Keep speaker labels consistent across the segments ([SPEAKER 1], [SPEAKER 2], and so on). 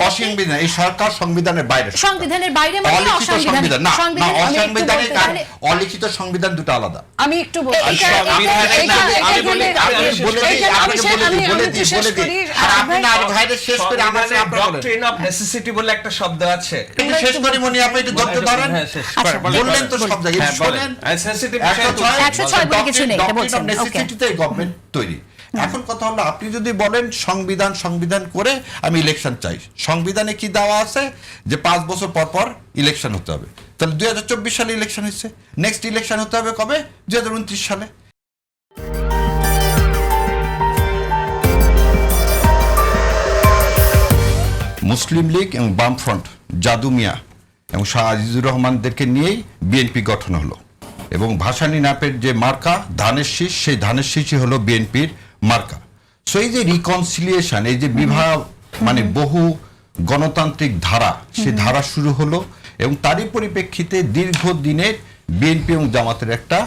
[SPEAKER 1] অসংবিধান এই সরকার সংবিধানের বাইরে
[SPEAKER 2] সংবিধানের বাইরে মানে
[SPEAKER 1] অলিখিত না অসাংবিধানিক আর অলিখিত সংবিধান দুটো আলাদা।
[SPEAKER 3] আমি একটু
[SPEAKER 1] তৈরি। এখন কথা হলো, আপনি যদি বলেন সংবিধান সংবিধান করে আমি ইলেকশন চাই। সংবিধানে কি দেওয়া আছে? যে পাঁচ বছর পর পর ইলেকশন হতে হবে। তাহলে দুই হাজার চব্বিশ সালে ইলেকশন হচ্ছে নেক্সট ইলেকশন হতে হবে কবে? দুই হাজার উনত্রিশ সালে। মুসলিম লীগ এবং বামফ্রন্ট, জাদু মিয়া এবং শাহ আজিজুর রহমানদেরকে নিয়েই বিএনপি গঠন হলো। এবং ভাসানী নাপের যে মার্কা, ধানের শীষ, সেই ধানের শীষই হলো বিএনপির মার্কা। সো এই যে রিকনসিলিয়েশন এই যে বিবাহ মানে বহু গণতান্ত্রিক ধারা সে ধারা শুরু হলো এবং তারই পরিপ্রেক্ষিতে দীর্ঘদিনের বিএনপি এবং জামাতের একটা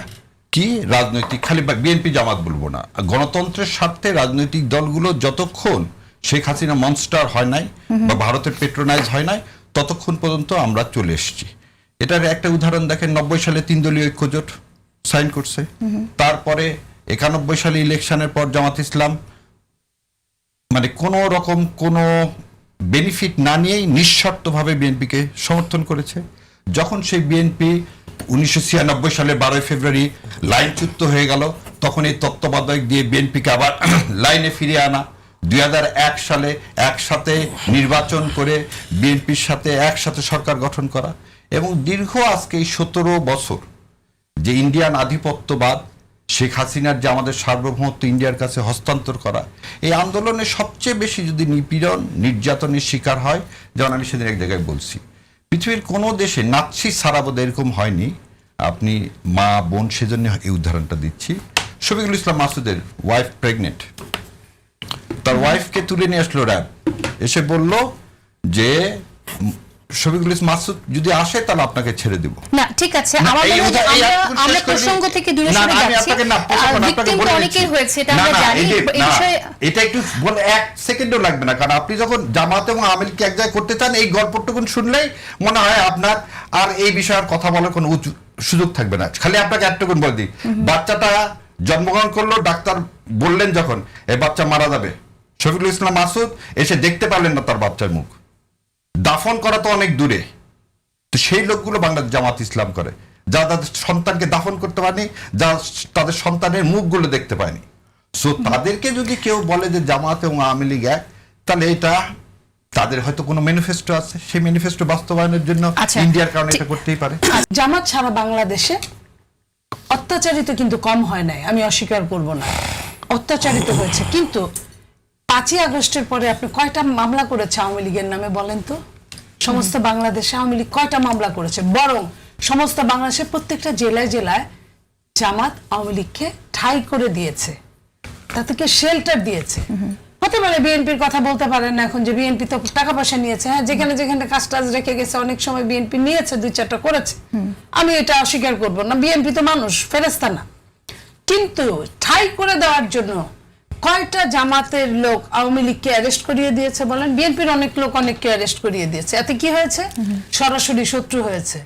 [SPEAKER 1] কি রাজনৈতিক খালি বিএনপি জামাত বলব না গণতন্ত্রের স্বার্থে রাজনৈতিক দলগুলো যতক্ষণ শেখ হাসিনা মনস্টার হয় নাই বা ভারতের পেট্রোনাইজ হয় নাই ততক্ষণ পর্যন্ত আমরা চলে এসেছি। এটার একটা উদাহরণ দেখেন নব্বই সালে তিন দলীয় ঐক্যজোট সাইন করছে। তারপরে একানব্বই সালে ইলেকশনের পর জামাত ইসলাম মানে কোনো রকম কোনো বেনিফিট না নিয়েই নিঃশর্তভাবে বিএনপিকে সমর্থন করেছে। যখন সেই বিএনপি উনিশশো সালের বারোই ফেব্রুয়ারি লাইনচ্যুত হয়ে গেল, তখন এই তত্ত্বাবধায়ক দিয়ে বিএনপিকে আবার লাইনে ফিরিয়ে আনা। দুই এক সালে একসাথে নির্বাচন করে বিএনপির সাথে একসাথে সরকার গঠন করা এবং দীর্ঘ আজকে এই সতেরো বছর যে ইন্ডিয়ান আধিপত্যবাদ শেখ হাসিনার যে আমাদের সার্বভৌমত্ব ইন্ডিয়ার কাছে হস্তান্তর করা, এই আন্দোলনে সবচেয়ে বেশি যদি নিপীড়ন, নির্যাতনের শিকার হয়, যেমন আমি সেদিন এক জায়গায় বলছি, পৃথিবীর কোনো দেশে নাৎসি সারাবোধ এরকম হয়নি। আপনি মা, বোন, সেজন্য এই উদাহরণটা দিচ্ছি। শফিকুল ইসলাম মাসুদের ওয়াইফ প্রেগনেন্ট তার ওয়াইফকে তুলে নিয়ে আসলো র্যাব। এসে বলল যে শফিকুল ইসলাম মাসুদ যদি আসে তাহলে আপনাকে ছেড়ে দেবো।
[SPEAKER 2] না ঠিক আছে। আমার মনে হয় প্রসঙ্গ থেকে দূরে সরে যাচ্ছি। ভিকটিম হয়েছে এটা আমরা জানি
[SPEAKER 1] একটু বলে এক সেকেন্ডও লাগবে না কারণ আপনি যখন জামাত এবং আমিলকে এক জায়গায় করতে চান এই গল্পটুকুন শুনলেই মনে হয় আপনার আর এই বিষয়ে আর কথা বলার কোনো সুযোগ থাকবে না। খালি আপনাকে একটুকুন বলে দিই। বাচ্চাটা জন্মগ্রহণ করল ডাক্তার বললেন যখন এই বাচ্চা মারা যাবে। শফিকুল ইসলাম মাসুদ এসে দেখতে পারলেন না তার বাচ্চার মুখ। দাফন করা তো অনেক দূরে। তো সেই লোকগুলো বাংলাদেশ জামাত ইসলাম করে। যারা তাদের সন্তানকে দাফন করতে পারেনি যা তাদের সন্তানের মুখগুলো দেখতে পায়নি। সো তাদেরকে যদি কেউ বলে যে জামাত এবং আওয়ামী লীগ এক তাহলে এটা তাদের হয়তো কোনো ম্যানিফেস্টো আছে। সেই ম্যানিফেস্টো বাস্তবায়নের জন্য
[SPEAKER 2] আচ্ছা,
[SPEAKER 1] ইন্ডিয়ার কারণে এটা করতেই পারে।
[SPEAKER 3] জামাত সারা বাংলাদেশে অত্যাচারিত কিন্তু কম হয় নাই আমি অস্বীকার করব না। অত্যাচারিত হয়েছে। কিন্তু পাঁচই আগস্টের পরে আপনি কয়টা মামলা করেছে আওয়ামী লীগের নামে বলেন তো? সমস্ত বাংলাদেশে আওয়ামী লীগ কয়টা মামলা করেছে? বরং সমস্ত বাংলাদেশের প্রত্যেকটা জেলায় জেলায় জামাত আওয়ামী লীগকে ঠাই করে দিয়েছে। তাদেরকে শেল্টার দিয়েছে? হতে পারে বিএনপির কথা বলতে পারেন না এখন যে বিএনপি তো টাকা পয়সা নিয়েছে। হ্যাঁ যেখানে যেখানে কাজ টাজ রেখে গেছে, অনেক সময় বিএনপি নিয়েছে, দুই চারটা করেছে। আমি এটা অস্বীকার করব না। বিএনপি তো মানুষ ফেরেস্তা না। কিন্তু ঠাই করে দেওয়ার জন্য কয়টা জামাতের লোক আওয়ামী লীগকে অ্যারেস্ট করিয়ে দিয়েছে বলেন? বিএনপির অনেক লোক অনেককে অ্যারেস্ট করিয়ে দিয়েছে। এতে কি হয়েছে? সরাসরি শত্রু হয়েছে।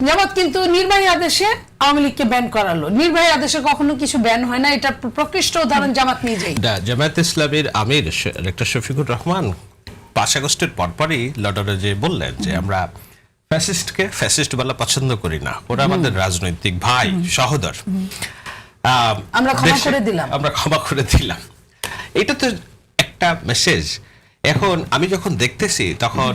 [SPEAKER 3] জামাত কিন্তু নির্বাহী আদেশে আওয়ামী লীগকে ব্যান করালো। নির্বাহী আদেশে কখনো কিছু ব্যান হয় না এটা প্রকৃষ্ট উদাহরণ জামাত নিজেই।
[SPEAKER 4] জামায়াত ইসলামের আমির ডক্টর শফিকুর রহমান পাঁচ আগস্টের পরপরই লন্ডনে যে বললেন যে আমরা ফ্যাসিস্টকে ফ্যাসিস্ট বলা পছন্দ করি না। ওরা আমাদের রাজনৈতিক ভাই সহোদর।
[SPEAKER 3] আমরা ক্ষমা করে দিলাম।
[SPEAKER 4] আমরা ক্ষমা করে দিলাম। এটা তো একটা মেসেজ এখন আমি যখন দেখতেছি, তখন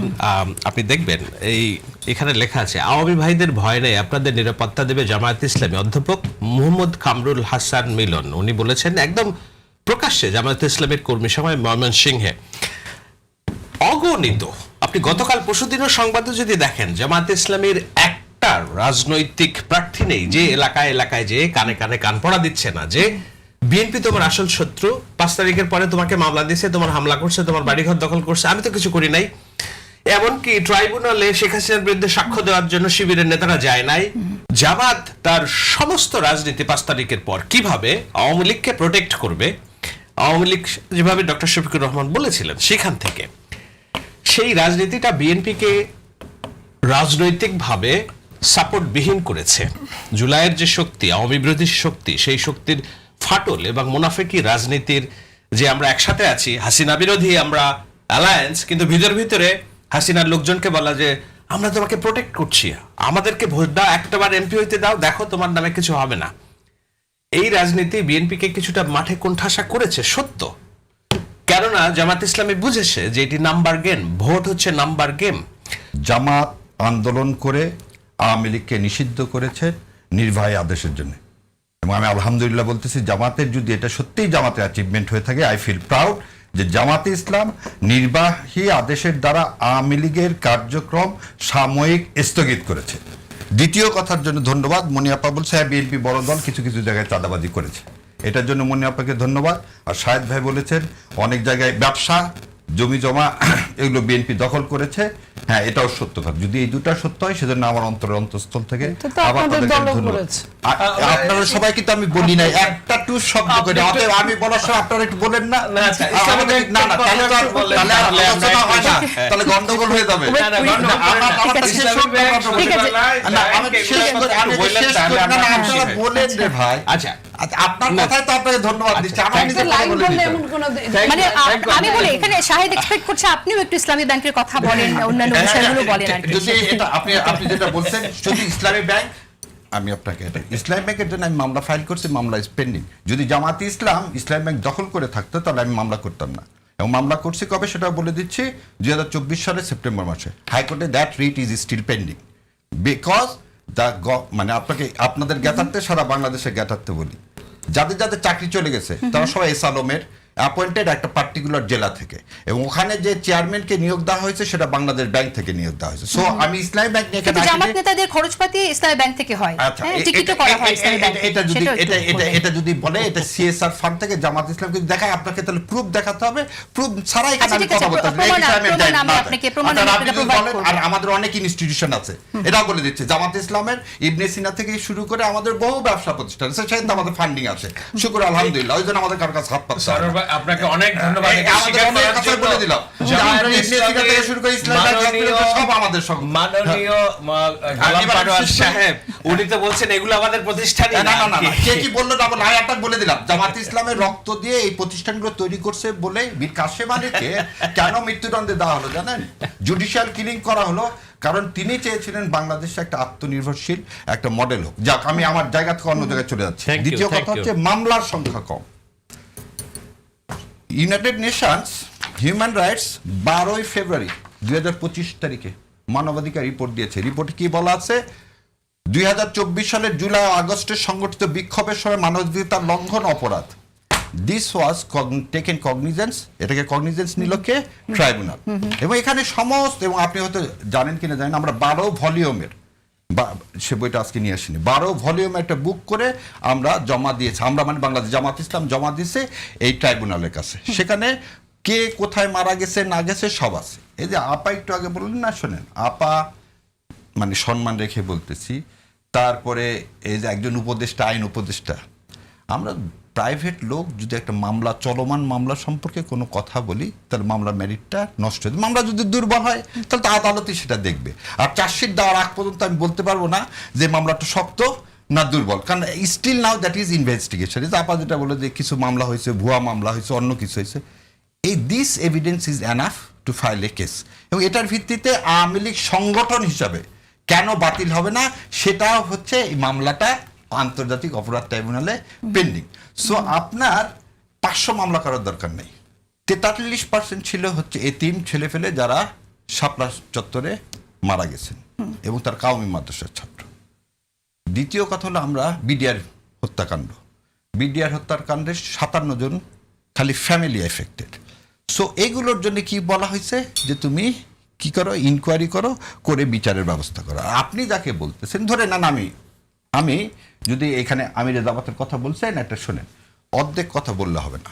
[SPEAKER 4] আপনি দেখবেন, এই এখানে লেখা আছে, আওয়ামী ভাইদের ভয় নেই, আপনাদের নিরাপত্তা দেবে জামায়াত ইসলামী। অধ্যাপক মুহম্মদ কামরুল হাসান মিলন, উনি বলেছেন একদম প্রকাশ্যে জামায়াত ইসলামের কর্মী সভায় ময়মনসিংহে অগণিত। আপনি গতকাল পরশুদিনের সংবাদে যদি দেখেন জামাত ইসলামের একটা রাজনৈতিক প্রার্থী নেই, যে এলাকায় এলাকায় যে কানে কানে কান পড়া দিচ্ছে না, যে বিএনপি তোমার আসল শত্রু। পাঁচ তারিখের পরে তোমাকে মামলা দিয়েছে তোমার হামলা করছে, তোমার বাড়িঘর দখল করছে। আমি তো কিছু করি নাই। এমনকি ট্রাইব্যুনালে শেখ হাসিনার বিরুদ্ধে সাক্ষ্য দেওয়ার জন্য শিবিরের নেতারা যায় নাই। জামাত তার সমস্ত রাজনীতি পাঁচ তারিখের পর কীভাবে আওয়ামী লীগকে প্রোটেক্ট করবে? আওয়ামী লীগ যেভাবে ডক্টর শফিকুর রহমান বলেছিলেন সেখান থেকে। সেই রাজনীতিটা বিএনপিকে রাজনৈতিকভাবে সাপোর্টবিহীন করেছে। জুলাইয়ের যে শক্তি, আওয়ামী বিরোধী শক্তি, সেই শক্তির ফাটল এবং মুনাফেকি রাজনীতির যে আমরা একসাথে আছি, হাসিনা বিরোধী আমরা অ্যালায়েন্স কিন্তু ভিতর ভিতরে হাসিনার লোকজনকে বলা যে, আমরা তোমাকে প্রোটেক্ট করছি। আমাদেরকে ভোট দাও, একটাবার এমপি হইতে দাও, দেখো তোমার নামে কিছু হবে না। এই রাজনীতি বিএনপিকে কিছুটা মাঠে কোণঠাসা করেছে, সত্য। কেননা জামাত ইসলামী বুঝেছে যে এটি নাম্বার গেম, ভোট হচ্ছে নাম্বার গেম।
[SPEAKER 1] জামাত আন্দোলন করে আওয়ামী লীগকে নিষিদ্ধ করেছে নির্বাহী আদেশের জন্য। এবং আমি আলহামদুলিল্লাহ বলতেছি জামাতের যদি এটা সত্যিই জামাতের অ্যাচিভমেন্ট হয়ে থাকে আই ফিল প্রাউড যে জামাতে ইসলাম নির্বাহী আদেশের দ্বারা আওয়ামী লীগের কার্যক্রম সাময়িক স্থগিত করেছে। দ্বিতীয় কথার জন্য ধন্যবাদ মনিয়াপা বলছে হ্যাঁ বিএনপি বড় দল কিছু কিছু জায়গায় চাঁদাবাজি করেছে। এটার জন্য মনিয়াপাকে ধন্যবাদ। আর শাহেদ ভাই বলেছেন অনেক জায়গায় ব্যবসা জমি জমা এগুলো বিএনপি দখল করেছে। হ্যাঁ এটাও সত্য কথা যদি এই দুটা সত্য হয় সেজন্য আমার অন্তরের অন্তঃস্থল থেকে আবার তাদেরকে ধন্যবাদ। আপনারা সবাই কিন্তু আমি বলি নাই একটা টু শব্দ করে অতএব আমি বলার সময় আপনারা একটু বলেন না
[SPEAKER 4] না, আচ্ছা, ইসলামিক
[SPEAKER 1] না না তাহলে তো আলোচনা হয় না গন্ডগোল হয়ে যাবে আপনারা
[SPEAKER 4] হই।
[SPEAKER 1] বলেন রে ভাই
[SPEAKER 4] আচ্ছা।
[SPEAKER 1] আচ্ছা, আপনার কথায় তো আপনাকে ধন্যবাদ দিচ্ছি
[SPEAKER 2] মানে. আমি বলি এখানে শাহেদ এক্সপেক্ট করছে আপনিও একটু ইসলামী ব্যাংকের কথা বলেন অন্যান্য বিষয়গুলো বলেন
[SPEAKER 1] যদি এটা আপনি আপনি যেটা বলছেন ইসলামী ব্যাংক আমি আপনাকে এটা, ইসলামী ব্যাংকের জন্য আমি মামলা ফাইল করছি, মামলা পেন্ডিং যদি জামাতি ইসলাম, ইসলামী ব্যাংক দখল করে থাকতো, তাহলে আমি মামলা করতাম না। এবং মামলা করছি কবে সেটা বলে দিচ্ছি, দুই হাজার চব্বিশ সালের সেপ্টেম্বর মাসে। হাইকোর্টে that writ is still pending because the মানে আপনাকে, আপনাদের জ্ঞাতার্থে, সারা বাংলাদেশের জ্ঞাতার্থে বলি। যাদের যাদের চাকরি চলে গেছে, তারা সবাই এস আলমের অ্যাপয়েন্টেড একটা পার্টিকুলার জেলা থেকে। এবং ওখানে যে চেয়ারম্যানকে নিয়োগ দেওয়া হয়েছে সেটা বাংলাদেশ ব্যাংক থেকে নিয়োগ দেওয়া হয়েছে। সো আমি ইসলামী ব্যাংক নিয়ে
[SPEAKER 2] কিন্তু
[SPEAKER 1] এখানে
[SPEAKER 2] জামাত। নেতাদের খরচপাতি ইসলামী ব্যাংক থেকে হয়।
[SPEAKER 1] আচ্ছা
[SPEAKER 2] হ্যাঁ টিকিটও করা হয় ইসলামী ব্যাংক
[SPEAKER 1] এটা যদি এটা এটা এটা যদি বলে এটা সিএসআর ফান্ড থেকে জামাত ইসলাম যদি দেখায় আপনাকে তাহলে প্রুফ দেখাতে হবে। প্রুফ ছাড়াই এখানে
[SPEAKER 2] আচ্ছা,
[SPEAKER 1] আমি কথা বলতে না
[SPEAKER 2] আপনাকে- প্রমাণ করব।
[SPEAKER 1] আর আমাদের অনেক ইনস্টিটিউশন আছে। এটাও বলে দিচ্ছে। জামাত ইসলামের ইবনে সিনা থেকে শুরু করে আমাদের বহু ব্যবসা প্রতিষ্ঠান আছে সেখানে আমাদের ফান্ডিং আছে। শুক্র আলহামদুলিল্লাহ। ওই জন্য আমাদের কারও কাছে হাত
[SPEAKER 5] ভাই, আপনাকে অনেক ধন্যবাদ
[SPEAKER 1] এই
[SPEAKER 5] এটা
[SPEAKER 1] আমাদের
[SPEAKER 5] স্বীকার
[SPEAKER 1] অনেক
[SPEAKER 5] করার
[SPEAKER 1] কথা
[SPEAKER 5] জন্য।
[SPEAKER 1] বলে দিলাম। যে
[SPEAKER 5] জামায়াতে
[SPEAKER 1] আমরা ইবনে সিনা থেকে
[SPEAKER 5] ইসলামের
[SPEAKER 1] শুরু করে ইসলাম ব্যাংক,
[SPEAKER 5] মাননীয়-
[SPEAKER 1] সব আমাদের
[SPEAKER 5] মাননীয় মা- গোলাম
[SPEAKER 1] এবার
[SPEAKER 5] পাটোয়ার
[SPEAKER 1] শেষ করি।
[SPEAKER 5] সাহেব।
[SPEAKER 4] সাহেব উনি তো বলছেন এগুলো আমাদের প্রতিষ্ঠানই
[SPEAKER 1] না
[SPEAKER 4] না
[SPEAKER 1] না না না,
[SPEAKER 4] আর কি।
[SPEAKER 1] কে বলল না আমি বলে দিলাম। জামাত ইসলামের রক্ত দিয়ে এই প্রতিষ্ঠানগুলো তৈরি করছে বলে বীর কাশেম আলীকে কেন মৃত্যুদণ্ডে দেওয়া হলো জানেন? জুডিশিয়াল কিলিং করা হলো কারণ তিনি চেয়েছিলেন বাংলাদেশে একটা আত্মনির্ভরশীল একটা মডেল হোক। যাক আমি আমার জায়গা থেকে অন্য জায়গায় চলে যাচ্ছি। দ্বিতীয় কথা হচ্ছে মামলার সংখ্যা কম। ইউনাইটেড নেশনস হিউম্যান রাইটস বারোই ফেব্রুয়ারি দুই হাজার পঁচিশ তারিখে মানবাধিকার রিপোর্ট দিয়েছে। রিপোর্টে কি বলা আছে? দুই হাজার চব্বিশ সালের জুলাই ও আগস্টের সংগঠিত বিক্ষোভের সময় মানবাধিকার লঙ্ঘন অপরাধ। দিস ওয়াজ টেকেন কগনিজেন্স এটাকে কগনিজেন্স নিল কে? ট্রাইব্যুনাল এবং এখানে সমস্ত এবং আপনি হয়তো জানেন কিনা জানেন আমরা বারো ভলিউমের বা সে বইটা আজকে নিয়ে আসিনি। বারো ভলিউম একটা বুক করে আমরা জমা দিয়েছি। আমরা মানে বাংলাদেশ জামাত ইসলাম জমা দিয়েছে এই ট্রাইব্যুনালের কাছে। সেখানে কে কোথায় মারা গেছে না গেছে সব আছে। এই যে আপা একটু আগে বললেন না শোনেন। আপা মানে সম্মান রেখে বলতেছি। তারপরে এই যে একজন উপদেষ্টা আইন উপদেষ্টা। আমরা প্রাইভেট লোক যদি একটা মামলা, চলমান মামলা সম্পর্কে কোনো কথা বলি, তাহলে মামলার মেরিটটা নষ্ট হয়ে। মামলা যদি দুর্বল হয়, তাহলে তো আদালতই সেটা দেখবে। আর চার্জশিট দেওয়ার আগ পর্যন্ত আমি বলতে পারব না যে মামলাটা শক্ত না দুর্বল। কারণ still now that is investigation আপা যেটা বলে যে কিছু মামলা হয়েছে, ভুয়া মামলা হয়েছে, অন্য কিছু হয়েছে। এই this evidence is enough to file a case এবং এটার ভিত্তিতে আওয়ামী লীগ সংগঠন হিসাবে কেন বাতিল হবে না সেটা হচ্ছে এই মামলাটা আন্তর্জাতিক অপরাধ ট্রাইব্যুনালে পেন্ডিং সো আপনার পাঁচশো মামলা করার দরকার নেই। তেতাল্লিশ পার্সেন্ট ছিল হচ্ছে এতিম ছেলে ফেলে যারা শাপলা চত্বরে মারা গেছেন এবং তার কাউমি মাদ্রাসার ছাত্র। দ্বিতীয় কথা হলো আমরা বিডিআর হত্যাকাণ্ড। বিডিআর হত্যাকাণ্ডে সাতান্ন জন খালি ফ্যামিলি এফেক্টেড সো এগুলোর জন্য কি বলা হয়েছে? যে তুমি কি করো? ইনকোয়ারি করো, করে বিচারের ব্যবস্থা করো। আপনি যাকে বলতেছেন ধরে না, আমি আমি যদি এখানে আমি রেজাবাতের কথা বলছেন একটা শোনেন। অর্ধেক কথা বললে হবে না।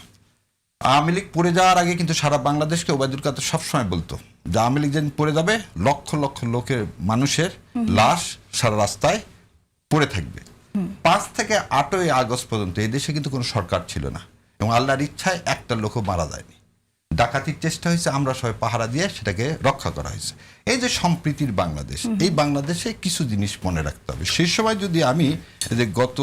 [SPEAKER 1] আওয়ামী লীগ পড়ে যাওয়ার আগে কিন্তু সারা বাংলাদেশকে ওবায়দুল কাদের সবসময় বলতো, যে আওয়ামী লীগ যেদিন পড়ে যাবে, লক্ষ লক্ষ লোকের, মানুষের লাশ সারা রাস্তায় পড়ে থাকবে। পাঁচ থেকে আটই আগস্ট পর্যন্ত এই দেশে কিন্তু কোনো সরকার ছিল না এবং আল্লাহর ইচ্ছায় একটা লোকও মারা যায়নি। ডাকাতির চেষ্টা হয়েছে আমরা সবাই পাহারা দিয়ে সেটাকে রক্ষা করা হয়েছে। এই যে সম্প্রীতির বাংলাদেশ এই বাংলাদেশে কিছু জিনিস মনে রাখতে হবে। সেই সময় যদি আমি যে গত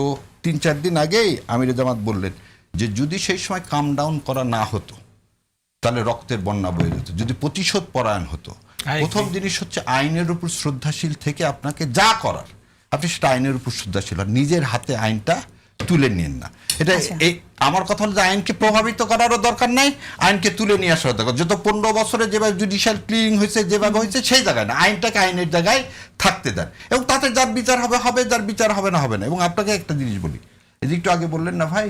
[SPEAKER 1] তিন চার দিন আগেই আমির জামাত বললেন যে যদি সেই সময় কাম ডাউন করা না হতো তাহলে রক্তের বন্যা বয়ে যেত। যদি প্রতিশোধ পরায়ণ হতো প্রথম জিনিস হচ্ছে আইনের উপর শ্রদ্ধাশীল থেকে আপনাকে যা করার আপনি সেটা আইনের উপর শ্রদ্ধাশীল নিজের হাতে আইনটা তুলে নিন না। এটা এই আমার কথা হলো যে আইনকে প্রভাবিত করারও দরকার নাই আইনকে তুলে নিয়ে আসার দরকার। যত পনেরো বছরে যেভাবে জুডিশিয়াল ক্লিনিং হয়েছে যেভাবে হয়েছে সেই জায়গায় না আইনটাকে আইনের জায়গায় থাকতে দেন। এবং তাতে যার বিচার হবে হবে যার বিচার হবে না হবে না। এবং আপনাকে একটা জিনিস বলি এদিকটু একটু আগে বললেন না ভাই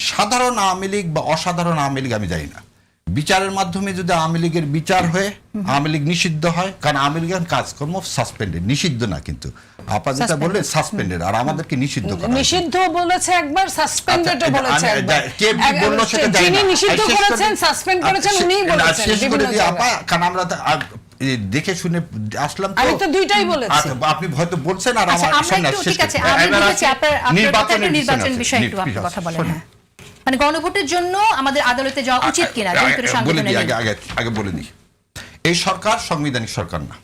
[SPEAKER 1] সাধারণ আওয়ামী লীগ বা অসাধারণ আওয়ামী লীগ আমি জানি না। বিচারের মাধ্যমে যদি আওয়ামী লীগের বিচার হয়ে আওয়ামী লীগ নিষিদ্ধ হয় কারণ আওয়ামী লীগের কাজকর্ম সাসপেন্ডেড নিষিদ্ধ না কিন্তু। আপা যেটা বললেন সাসপেন্ডেড আর আমাদেরকে নিষিদ্ধ করা
[SPEAKER 3] নিষিদ্ধ বলেছে একবার সাসপেন্ডেডও
[SPEAKER 1] আচ্ছা,
[SPEAKER 3] বলেছে একবার।
[SPEAKER 1] কে কি বলল সেটা জানি না।
[SPEAKER 3] নিষিদ্ধ করেছেন সাসপেন্ড করেছেন উনিই বলেছেন।
[SPEAKER 1] শেষ করে আপা কারণ আমরা দেখে শুনে আসলাম
[SPEAKER 3] আমি তো দুইটাই বলেছি।
[SPEAKER 1] আচ্ছা, আপনি হয়তো বলছেন আর
[SPEAKER 2] আচ্ছা
[SPEAKER 1] আমার সামনে
[SPEAKER 2] ঠিক আছে আমি
[SPEAKER 1] আছে
[SPEAKER 2] আপনার নির্বাচন বিষয় একটু আপনি কথা বলেন মানে গণভোটের জন্য আমাদের আদালতে যাওয়া উচিত কিনা
[SPEAKER 1] আগে আগে আগে বলে দিই। এই সরকার সাংবিধানিক সরকার না।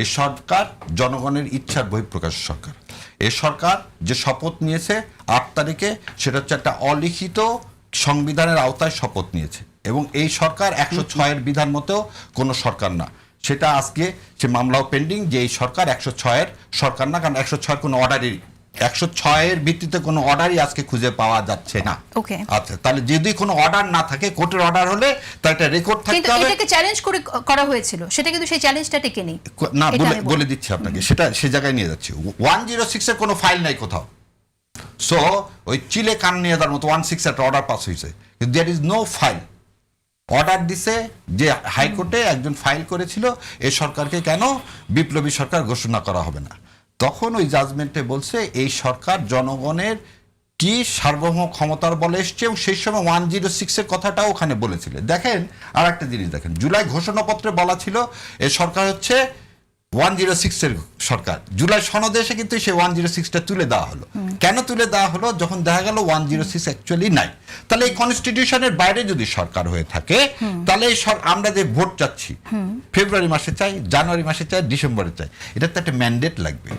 [SPEAKER 1] এই সরকার জনগণের ইচ্ছার বহিঃপ্রকাশ সরকার। এই সরকার যে শপথ নিয়েছে আট তারিখে সেটা হচ্ছে একটা অলিখিত সংবিধানের আওতায় শপথ নিয়েছে। এবং এই সরকার একশো ছয়ের বিধান মতো কোনো সরকার না। সেটা আজকে সে মামলাও পেন্ডিং যে এই সরকার একশো ছয়ের সরকার না কারণ একশো ছয় কোনো অর্ডারই একশো ছয়ের ভিত্তিতে কোনো অর্ডারই আজকে খুঁজে পাওয়া যাচ্ছে না. আচ্ছা তাহলে যদি কোনো অর্ডার না থাকে কোর্টের অর্ডার হলে তার একটা রেকর্ড থাকতে হবে।
[SPEAKER 2] এটাকে চ্যালেঞ্জ করে করা হয়েছিল। সেটা কিন্তু সেই চ্যালেঞ্জটা টেকে নেই।
[SPEAKER 1] না বলে বলে দিচ্ছি আপনাকে সেটা সে জায়গায় নিয়ে যাচ্ছি। ওয়ান জিরো সিক্স এর কোনো ফাইল নাই কোথাও। সো ওই চিলে কান নিয়ে যাওয়ার মতো ওয়ান সিক্স একটা অর্ডার পাস হয়েছে। কিন্তু there is no file order দিছে যে হাইকোর্টে একজন ফাইল করেছিল এ সরকারকে কেন বিপ্লবী সরকার ঘোষণা করা হবে না? তখন ওই জাজমেন্টে বলছে এই সরকার জনগণের কি সার্বভৌম ক্ষমতার বলে এসছে? এবং সেই সময় ওয়ান জিরো সিক্সের কথাটাও ওখানে বলেছিল। দেখেন আর একটা জিনিস দেখেন। জুলাই ঘোষণাপত্রে বলা ছিল এই সরকার হচ্ছে ওয়ান জিরো সিক্সের সরকার। জুলাই সনদে এসে কিন্তু সেই ওয়ান জিরো সিক্সটা তুলে দেওয়া হলো। কেন তুলে দেওয়া হলো? যখন দেখা গেল ওয়ান জিরো সিক্স অ্যাকচুয়ালি নাই। তাহলে এই কনস্টিটিউশনের বাইরে যদি সরকার হয়ে থাকে তাহলে এই সর- আমরা যে ভোট চাচ্ছি ফেব্রুয়ারি মাসে চাই জানুয়ারি মাসে চাই ডিসেম্বরে চাই এটা তো একটা ম্যান্ডেট লাগবে।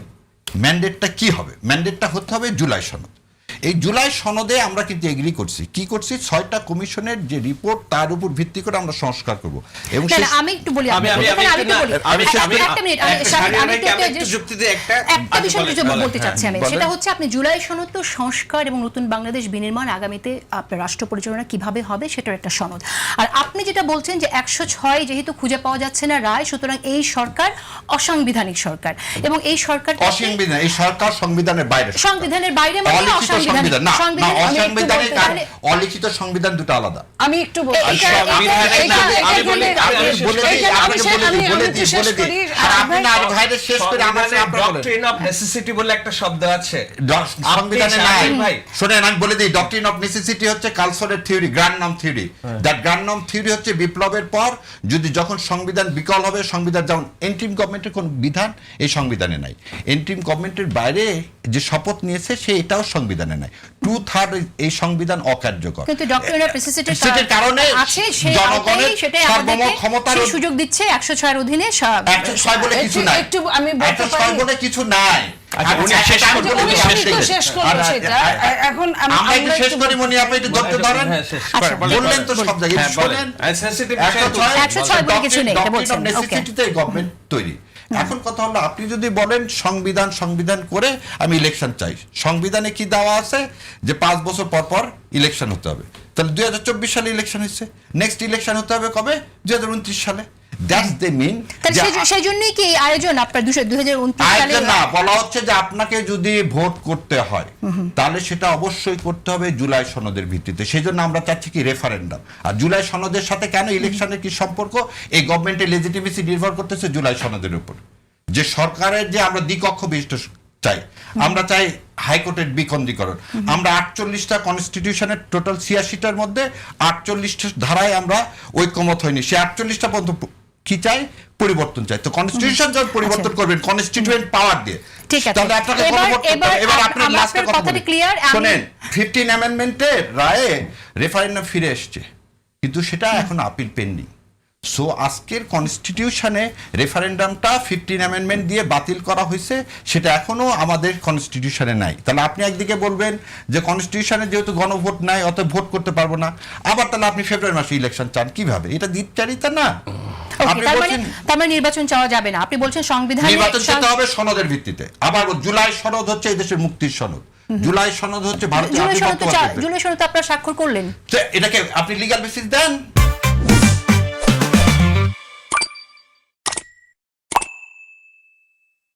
[SPEAKER 1] ম্যান্ডেটটা কি হবে? ম্যান্ডেটটা হতে হবে জুলাই সনদ। এই জুলাই সনদে আমরা কিন্তু এগ্রি করছি। কি করছি? ছয়টা কমিশনের যে রিপোর্ট তার উপর ভিত্তি করে আমরা সংস্কার করব। এবং
[SPEAKER 2] আমি একটু বলি
[SPEAKER 4] আমি-। আমি- আমি
[SPEAKER 2] আমি একটু
[SPEAKER 4] একটু
[SPEAKER 2] বলি।
[SPEAKER 4] না, আমি-
[SPEAKER 2] একটা-
[SPEAKER 4] আমি-
[SPEAKER 2] একটা মিনিট, আমি-
[SPEAKER 4] একটা
[SPEAKER 2] শামিম,
[SPEAKER 4] শামিম,
[SPEAKER 2] আমি
[SPEAKER 4] আমি
[SPEAKER 2] একটু-
[SPEAKER 4] একটু যুক্তি দিয়ে একটা-
[SPEAKER 2] একটা
[SPEAKER 4] আগে
[SPEAKER 2] বিষয়
[SPEAKER 4] বলেন,
[SPEAKER 2] একটু
[SPEAKER 4] বলেন,
[SPEAKER 2] বলতে চাচ্ছি আমি। সেটা
[SPEAKER 1] বলেন।
[SPEAKER 2] হচ্ছে আপনি জুলাই সনদ তো সংস্কার এবং নতুন বাংলাদেশ বিনির্মাণ আগামীতে আপনার রাষ্ট্র পরিচালনা কীভাবে হবে সেটার একটা সনদ। আর আপনি যেটা বলছেন যে একশো ছয় যেহেতু খুঁজে পাওয়া যাচ্ছে না রায় সুতরাং এই সরকার অসাংবিধানিক সরকার। এবং এই সরকার
[SPEAKER 1] অসংবিধান এই সরকার সংবিধানের বাইরে
[SPEAKER 2] সংবিধানের বাইরে মানে অসাংবিধানিক।
[SPEAKER 1] সংবিধান। না না
[SPEAKER 2] সংবিধান-
[SPEAKER 1] অসাংবিধানিক আর অলিখিত সংবিধান দুটো আলাদা।
[SPEAKER 3] আমি একটু বলছি
[SPEAKER 2] এটা- এটা-
[SPEAKER 4] সংবিধানের
[SPEAKER 2] এটা-
[SPEAKER 4] না,
[SPEAKER 2] এটা-
[SPEAKER 4] আমি
[SPEAKER 2] এটা-
[SPEAKER 4] বলি-
[SPEAKER 2] এটা-
[SPEAKER 4] আমি
[SPEAKER 1] আমি বলে দিই
[SPEAKER 3] এখানে আমি
[SPEAKER 1] আপনাকে
[SPEAKER 3] শেষ-
[SPEAKER 1] বলে দিই
[SPEAKER 3] আমি-
[SPEAKER 1] বলে
[SPEAKER 3] আমি
[SPEAKER 1] দিই
[SPEAKER 3] শেষ
[SPEAKER 1] বলে দিই।
[SPEAKER 3] করি।
[SPEAKER 1] আর আপনি না আর ভাইরে শেষ করে আমার
[SPEAKER 5] সংবিধানে
[SPEAKER 1] আপনারা বলেন
[SPEAKER 5] ডক্ট্রিন অফ নেসেসিটি বলে একটা শব্দ আছে।
[SPEAKER 1] ড- সংবিধানে
[SPEAKER 5] আপনি
[SPEAKER 1] নাই।
[SPEAKER 5] শামীম ভাই।
[SPEAKER 1] শোনেন আমি বলে দিই ডক্ট্রিন অফ নেসেসিটি হচ্ছে কালসরের theory grundnorm theory that grundnorm theory হচ্ছে বিপ্লবের পর যদি যখন সংবিধান বিকল হবে সংবিধান যেমন এন্ট্রিম গভর্নমেন্টের কোন বিধান এই সংবিধানে নাই। এন্ট্রিম গভর্নমেন্টের বাইরে যে শপথ নিয়েছে সে এটাও সংবিধানে নাই। টু থার্ড এই সংবিধান অকার্যকর।
[SPEAKER 2] কিন্তু ডক্টর প্রেসিসিটির
[SPEAKER 1] কারণে
[SPEAKER 2] আছে
[SPEAKER 1] জনগণের সার্বভৌম
[SPEAKER 2] আমাদেরকে সুযোগ দিচ্ছে একশো ছয়ের অধীনে
[SPEAKER 1] বলে কিছু নাই।
[SPEAKER 3] একটু আমি বলতে
[SPEAKER 1] বলে কিছু
[SPEAKER 3] এখন
[SPEAKER 1] বললেন তো সব জায়গায়। তৈরি। এখন কথা হলো, আপনি যদি বলেন সংবিধান সংবিধান করে আমি ইলেকশন চাই। সংবিধানে কি দেওয়া আছে? যে পাঁচ বছর পর পর ইলেকশন হতে হবে। তাহলে দুই হাজার চব্বিশ সালে ইলেকশন হচ্ছে নেক্সট ইলেকশন হতে হবে কবে? দুই হাজার উনত্রিশ সালে। দ্যাটস দে মিন
[SPEAKER 2] সেই- জন্যই কি এই আয়োজন আপনার দুই হাজার সালে
[SPEAKER 1] না বলা হচ্ছে যে আপনাকে যদি ভোট করতে হয় তাহলে সেটা অবশ্যই করতে হবে জুলাই সনদের ভিত্তিতে। সেই জন্য আমরা চাচ্ছি কি রেফারেন্ডাম আর জুলাই সনদের সাথে কেন ইলেকশনের কি সম্পর্ক? এই গভর্নমেন্টের লেজিটিমেসি নির্ভর করতেছে জুলাই সনদের উপর। যে সরকারের যে আমরা দ্বিকক্ষ বিশিষ্ট চাই আমরা চাই হাইকোর্টের বিকন্দীকরণ। আমরা আটচল্লিশটা কনস্টিটিউশনের টোটাল ছিয়াশিটার মধ্যে আটচল্লিশটা ধারায় আমরা ঐক্যমত হয়নি সে আটচল্লিশটা পর্যন্ত কি চাই? পরিবর্তন চাই। তো কনস্টিটিউশন যখন পরিবর্তন করবেন কনস্টিটিউয়েন্ট পাওয়ার দিয়ে।
[SPEAKER 2] আচ্ছা। ঠিক আছে।
[SPEAKER 1] তাহলে আপনাকে
[SPEAKER 2] এবার-
[SPEAKER 1] আপনার লাস্টে
[SPEAKER 2] কথাটি
[SPEAKER 1] বলি।
[SPEAKER 2] clear,
[SPEAKER 1] ফিফটিন অ্যামেন্ডমেন্টের রায়ে রেফারেন্ডাম ফিরে এসছে। কিন্তু সেটা এখন আপিল পেন্ডিং সো আজকের কনস্টিটিউশনে রেফারেন্ডামটা ফিফটিন অ্যামেন্ডমেন্ট দিয়ে বাতিল করা হয়েছে সেটা এখনও আমাদের কনস্টিটিউশনে নাই। তাহলে আপনি একদিকে বলবেন যে কনস্টিটিউশনে যেহেতু গণভোট নাই অত ভোট করতে পারব না। আবার তাহলে আপনি ফেব্রুয়ারি মাসে ইলেকশন চান কীভাবে? এটা দ্বিচারিতা না।
[SPEAKER 2] তার মানে তার মানে নির্বাচন চাওয়া যাবে না। আপনি বলছেন সংবিধান
[SPEAKER 1] নির্বাচন যেতে হবে সনদের ভিত্তিতে। আবার জুলাই সনদ হচ্ছে এই দেশের মুক্তির সনদ। জুলাই সনদ হচ্ছে ভারতীয়
[SPEAKER 2] জুলাই সনদ আপনারা স্বাক্ষর করলেন।
[SPEAKER 1] এটাকে আপনি লিগ্যাল বেসিস দেন।